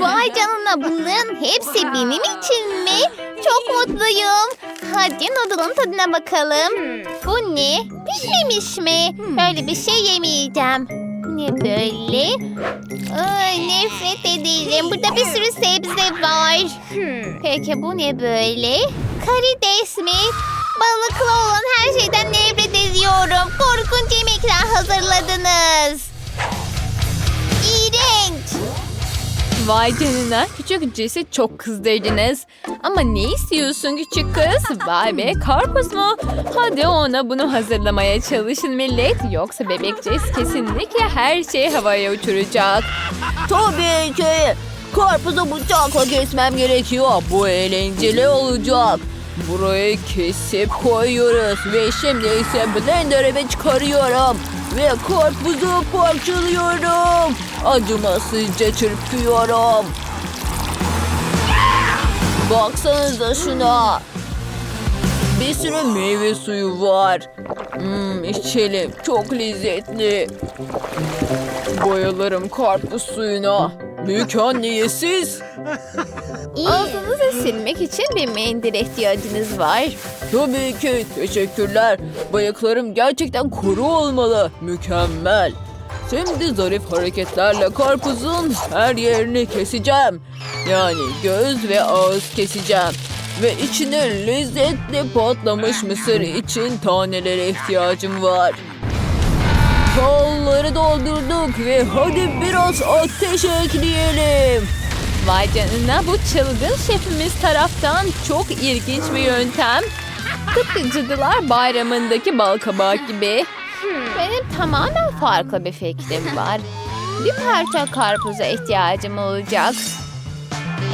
Vay canına bunların hepsi benim için mi? Çok mutluyum. Hadi noodle'ın tadına bakalım. Bu ne? Pişmemiş mi? Böyle bir şey yemeyeceğim. Ne böyle? Ay, nefret ederim. Burada bir sürü sebze var. Peki bu ne böyle? Karides mi? Balıklı olan her şeyden nefret ediyorum. Korkunç yemekler hazırladınız. Vay canına küçük Jess'i çok kızdırdınız. Ama ne istiyorsun küçük kız? Vay be karpuz mu? Hadi ona bunu hazırlamaya çalışın millet. Yoksa bebek Jess kesinlikle her şeyi havaya uçuracak. Tabii ki. Karpuzu bıçakla kesmem gerekiyor. Bu eğlenceli olacak. Burayı kesip koyuyoruz ve şimdi ise blender'e çıkarıyorum. Ve karpuzu parçalıyorum. Acımasızca çırpıyorum. Baksanıza şuna. Bir sürü meyve suyu var. Hmm, içelim. Çok lezzetli. Bayılırım karpuz suyuna. Büyük anne siz? Ağzınızı silmek için bir mendil ihtiyacınız var. Tabii ki. Teşekkürler. Bayaklarım gerçekten kuru olmalı. Mükemmel. Şimdi zarif hareketlerle karpuzun her yerini keseceğim. Yani göz ve ağız keseceğim. Ve içine lezzetli patlamış mısır için tanelere ihtiyacım var. Kolları doldurduk ve hadi biraz ateş ekleyelim. Vay canına bu çılgın şefimiz taraftan çok ilginç bir yöntem. Tıpkı Cadılar Bayramı'ndaki bal kabağı gibi. Benim tamamen farklı bir fikrim var. Bir parça karpuza ihtiyacım olacak.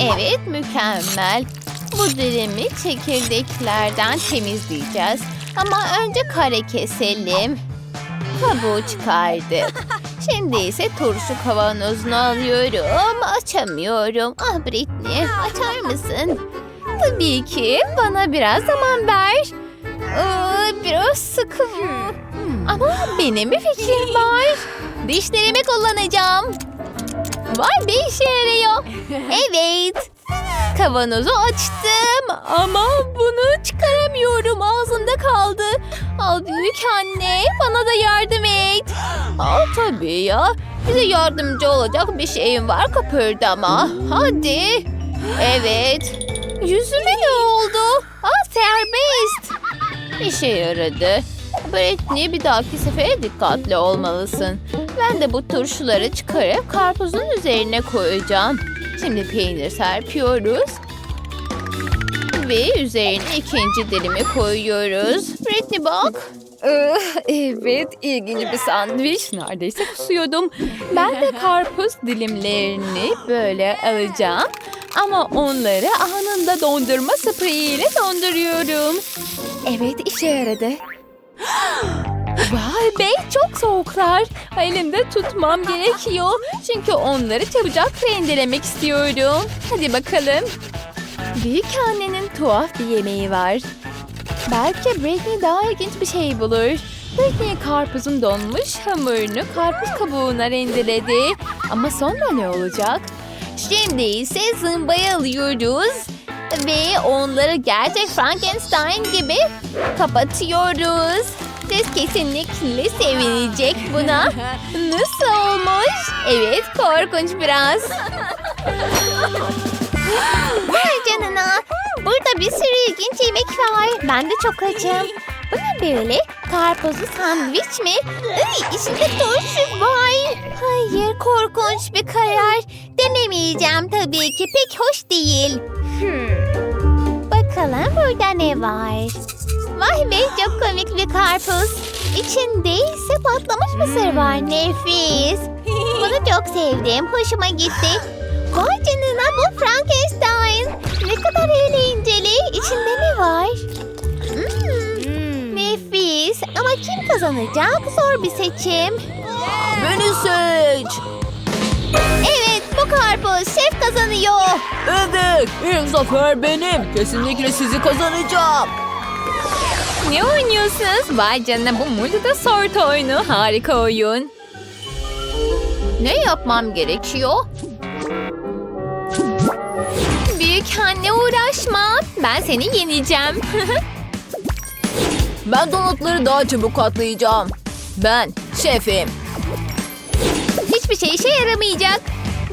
Evet mükemmel. Bu dilimi çekirdeklerden temizleyeceğiz. Ama önce kare keselim. Kabuğu çıkardık. Şimdi ise turşu kavanozunu alıyorum. Açamıyorum. Ah Britney açar mısın? Tabii ki. Bana biraz zaman ver. Aa, biraz sıkı. Ama benim bir fikrim var. Dişlerimi kullanacağım. Vay be işe yarıyor. Evet. Kavanozu açtım ama bunu çıkaramıyorum. Ağzımda kaldı. Al büyük anne bana da yardım et. Al tabii ya. Bize yardımcı olacak bir şeyim var kıpırdama. Hadi. Evet. Yüzüme ne oldu? Aa serbest. İşe yaradı. Britney bir dahaki sefere dikkatli olmalısın. Ben de bu turşuları çıkarıp karpuzun üzerine koyacağım. Şimdi peynir serpiyoruz. Ve üzerine ikinci dilimi koyuyoruz. Britney bak. Evet, ilginç bir sandviç. Neredeyse kusuyordum. Ben de karpuz dilimlerini böyle alacağım. Ama onları anında dondurma spreyiyle donduruyorum. Evet, işe yaradı. Vay be çok soğuklar. Elimde tutmam gerekiyor. Çünkü onları çabucak rendelemek istiyorum. Hadi bakalım. Büyük annenin tuhaf bir yemeği var. Belki Britney daha ilginç bir şey bulur. Britney karpuzun donmuş hamurunu karpuz kabuğuna rendeledi. Ama sonra ne olacak? Şimdi ise zımbayı alıyoruz. Ve onları gerçek Frankenstein gibi kapatıyoruz. Siz kesinlikle sevinecek buna. Nasıl olmuş? Evet korkunç biraz. Vay canına. Burada bir sürü ilginç yemek var. Ben de çok açım. Bu ne böyle? Karpuzlu sandviç mi? Ay, içinde turşu var. Hayır korkunç bir karar. Denemeyeceğim tabii ki. Pek hoş değil. Bakalım burada ne var? Vay be çok komik bir karpuz. İçinde ise patlamış mısır var. Nefis. Bunu çok sevdim. Hoşuma gitti. Vay canına bu Frankenstein. Ne kadar eğlenceli. İçinde ne var? Nefis. Ama kim kazanacak? Zor bir seçim. Beni seç. Evet bu karpuz. Şef kazanıyor. Evet, ilk zafer benim. Kesinlikle sizi kazanacağım. Ne oynuyorsunuz? Vay canına bu Multi'de sort oyunu. Harika oyun. Ne yapmam gerekiyor? Büyük anne uğraşma. Ben seni yeneceğim. Ben donutları daha çabuk katlayacağım. Ben şefim. Hiçbir şey işe yaramayacak.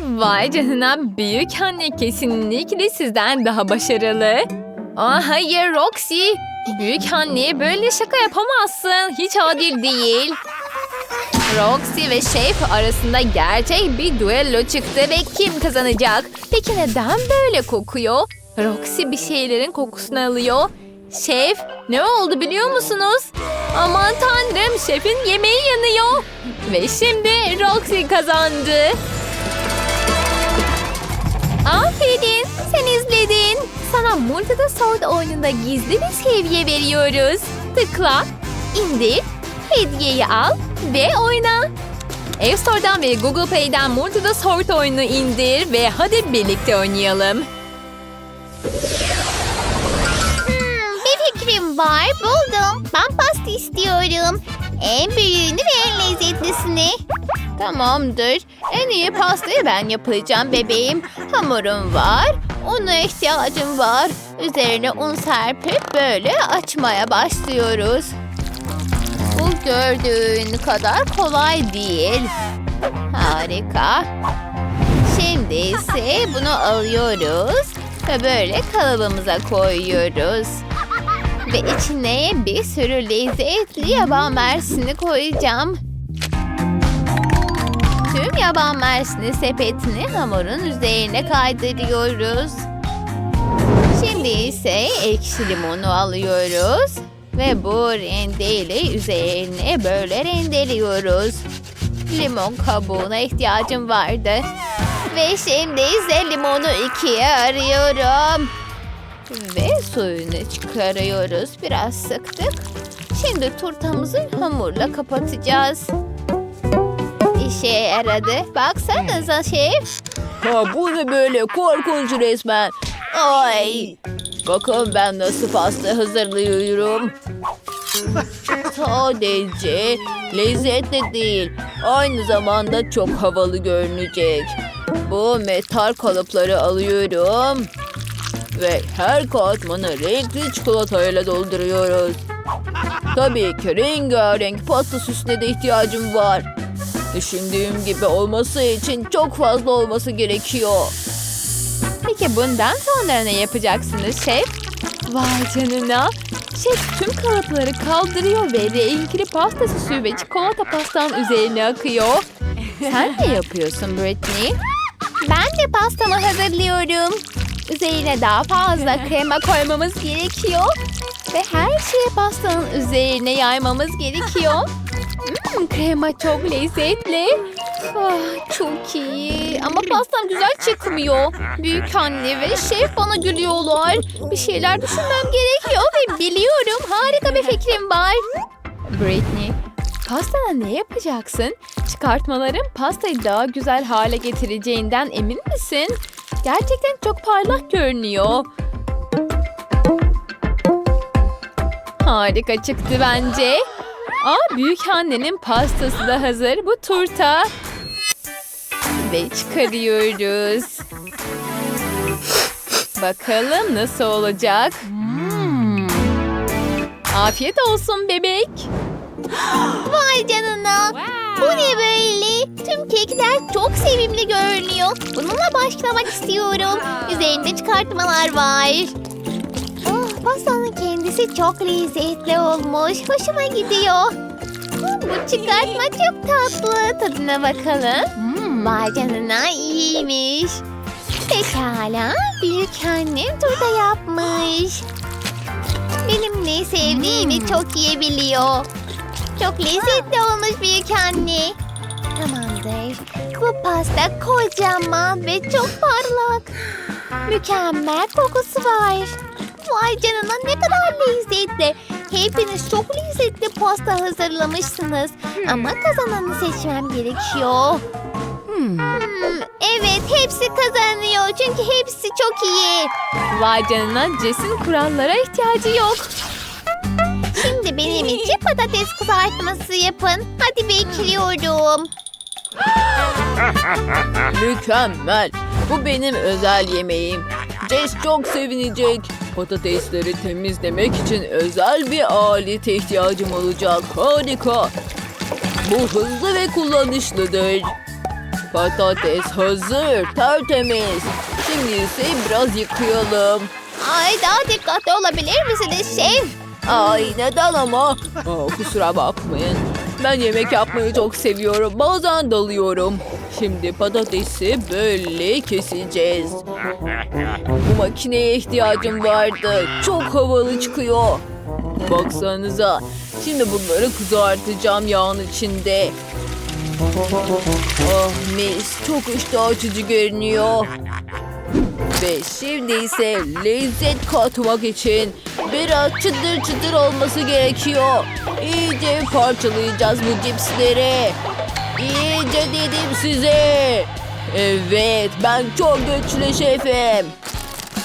Vay canına büyük anne kesinlikle sizden daha başarılı. Aa, hayır Roxy. Büyük anneye böyle şaka yapamazsın. Hiç adil değil. Roxy ve Şef arasında gerçek bir duello çıktı ve kim kazanacak? Peki neden böyle kokuyor? Roxy bir şeylerin kokusunu alıyor. Şef ne oldu biliyor musunuz? Aman tanrım şefin yemeği yanıyor. Ve şimdi Roxy kazandı. Aferin, sen izledin. Sana Multida Sword oyununda gizli bir seviye veriyoruz. Tıkla, indir, hediyeyi al ve oyna. App Store'dan ve Google Play'den Multida Sword oyununu indir ve hadi birlikte oynayalım. Var, buldum. Ben pasta istiyorum. En büyüğünü ve en lezzetlisini. Tamamdır. En iyi pastayı ben yapacağım bebeğim. Hamurum var. Una ihtiyacım var. Üzerine un serpip böyle açmaya başlıyoruz. Bu gördüğün kadar kolay değil. Harika. Şimdi ise bunu alıyoruz ve böyle kalıbımıza koyuyoruz. Ve içine bir sürü lezzetli yaban mersini koyacağım. Tüm yaban mersini sepetini hamurun üzerine kaydırıyoruz. Şimdi ise ekşi limonu alıyoruz. Ve bu rendeyle üzerine böyle rendeliyoruz. Limon kabuğuna ihtiyacım vardı. Ve şimdi ise limonu ikiye arıyorum. Ve suyunu çıkarıyoruz. Biraz sıktık. Şimdi turtamızı hamurla kapatacağız. İşe yaradı. Baksanıza şef. Ha bu ne böyle korkunç resmen. Ay. Bakın ben nasıl pasta hazırlıyorum. Sadece lezzetli değil. Aynı zamanda çok havalı görünecek. Bu metal kalıpları alıyorum. Ve her katmanı renkli çikolatayla dolduruyoruz. Tabii ki rengarenk pasta süsüne de ihtiyacım var. Düşündüğüm gibi olması için çok fazla olması gerekiyor. Peki bundan sonra ne yapacaksınız şef? Vay canına. Şef tüm kalıpları kaldırıyor ve renkli pasta süsü ve çikolata pastanın üzerine akıyor. Sen ne yapıyorsun Britney? Ben de pastamı hazırlıyorum. Üzerine daha fazla krema koymamız gerekiyor. Ve her şeyi pastanın üzerine yaymamız gerekiyor. Hmm, krema çok lezzetli. Ah, çok iyi. Ama pastam güzel çıkmıyor. Büyük anne ve şef bana gülüyorlar. Bir şeyler düşünmem gerekiyor ve biliyorum harika bir fikrim var. Britney, pastana ne yapacaksın? Çıkartmaların pastayı daha güzel hale getireceğinden emin misin? Gerçekten çok parlak görünüyor. Harika çıktı bence. Aa, büyük annenin pastası da hazır. Bu turta. Ve çıkarıyoruz. Bakalım nasıl olacak. Hmm. Afiyet olsun bebek. Vay canına. Bu ne böyle? Tüm kekler çok sevimli görünüyor. Bununla başlamak istiyorum. Üzerinde çıkartmalar var. Oh, pastanın kendisi çok lezzetli olmuş. Hoşuma gidiyor. Hmm, Bu çıkartma çok tatlı. Tadına bakalım. Hmm, vay canına iyiymiş. Pekala. Büyük annem turda yapmış. Benim ne sevdiğimi çok iyi biliyor. Çok lezzetli olmuş büyük anne. Tamamdır. Bu pasta kocaman ve çok parlak. Mükemmel kokusu var. Vay canına ne kadar lezzetli. Hepiniz çok lezzetli pasta hazırlamışsınız. Ama kazananı seçmem gerekiyor. Hmm, evet hepsi kazanıyor çünkü hepsi çok iyi. Vay canına Jess'in kurallara ihtiyacı yok. Şimdi benim için patates kızartması yapın. Hadi bekliyorum. Mükemmel. Bu benim özel yemeğim. Jess çok sevinecek. Patatesleri temizlemek için özel bir alete ihtiyacım olacak. Harika. Bu hızlı ve kullanışlıdır. Patates hazır, tertemiz. Şimdi ise biraz yıkayalım. Ay daha dikkatli olabilir misiniz şef? Ay neden ama? Aa, kusura bakmayın. Ben yemek yapmayı çok seviyorum. Bazen dalıyorum. Şimdi patatesi böyle keseceğiz. Bu makineye ihtiyacım vardı. Çok havalı çıkıyor. Baksanıza. Şimdi bunları kızartacağım yağın içinde. Oh mis. Çok iştah açıcı görünüyor. Ve şimdi ise lezzet katmak için biraz çıtır çıtır olması gerekiyor. İyice parçalayacağız bu cipsleri. İyice dedim size. Evet ben çok güçlü şefim.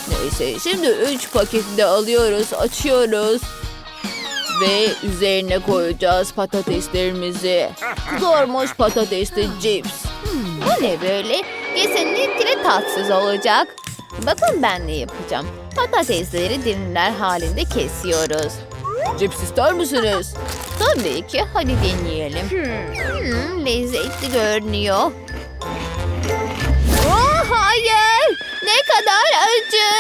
Neyse şimdi 3 paketi de alıyoruz açıyoruz. Ve üzerine koyacağız patateslerimizi. Kızarmış patatesli cips. Bu ne böyle? Kesinlikle tatsız olacak. Bakın ben ne yapacağım. Patatesleri dilimler halinde kesiyoruz. Cips ister misiniz? Tabii ki. Hadi deneyelim. Hmm, lezzetli görünüyor. Oh, hayır. Ne kadar acı.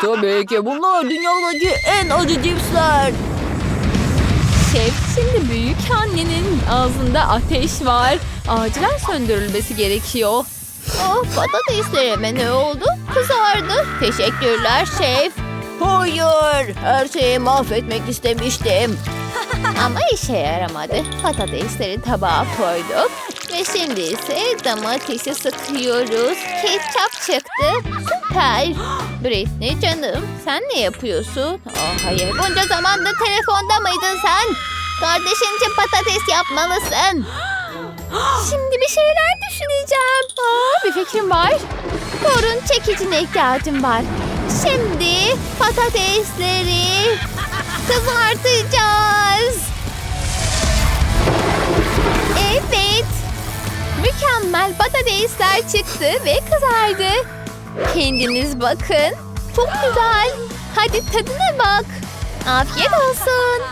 Tabii ki bunlar dünyadaki en acı cipsler. Şef şimdi büyük annenin ağzında ateş var. Acilen söndürülmesi gerekiyor. Oh, patateslerime ne oldu? Kızardı. Teşekkürler şef. Hayır, her şeyi mahvetmek istemiştim. Ama işe yaramadı. Patatesleri tabağa koyduk. Ve şimdi ise domatesi sıkıyoruz. Ketçap çıktı. Süper. Britney canım sen ne yapıyorsun? Oh, hayır bunca zamandır telefonda mıydın sen? Kardeşin için patates yapmalısın. Şimdi bir şeyler bir fikrim var. Torun çekicine ihtiyacım var. Şimdi patatesleri kızartacağız. Evet. Mükemmel patatesler çıktı ve kızardı. Kendiniz bakın. Çok güzel. Hadi tadına bak. Afiyet olsun.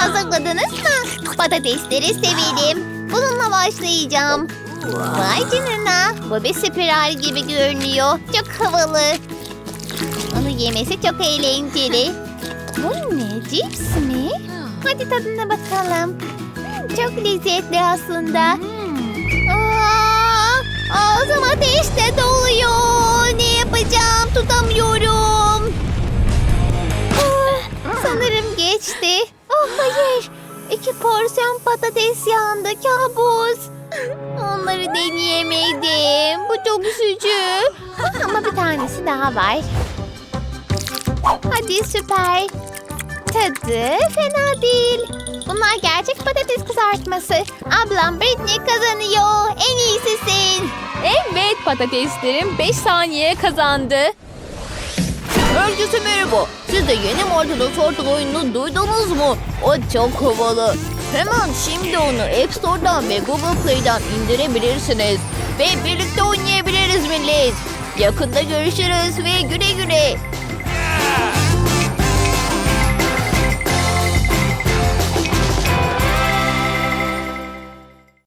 Hazırladınız mı? Patatesleri severim. Bununla başlayacağım. Vay canına. Bu bir spiral gibi görünüyor. Çok havalı. Onu yemesi çok eğlenceli. Bu ne? Cips mi? Hadi tadına bakalım. Çok lezzetli aslında. Ağzım ateşte doluyor. Ne yapacağım? Tutamıyorum. Ah, Sanırım geçti. Oh hayır. İki porsiyon patates yandı kabus. Onları deneyemedim. Bu çok üzücü. Ama bir tanesi daha var. Hadi süper. Tadı fena değil. Bunlar gerçek patates kızartması. Ablam Britney kazanıyor. En iyisisin. Evet patateslerim 5 saniye kazandı. Herkese merhaba. Siz de yeni Martin Sortal oyununu duydunuz mu? O çok havalı. Hemen şimdi onu App Store'dan ve Google Play'den indirebilirsiniz. Ve birlikte oynayabiliriz millet. Yakında görüşürüz ve güle güle.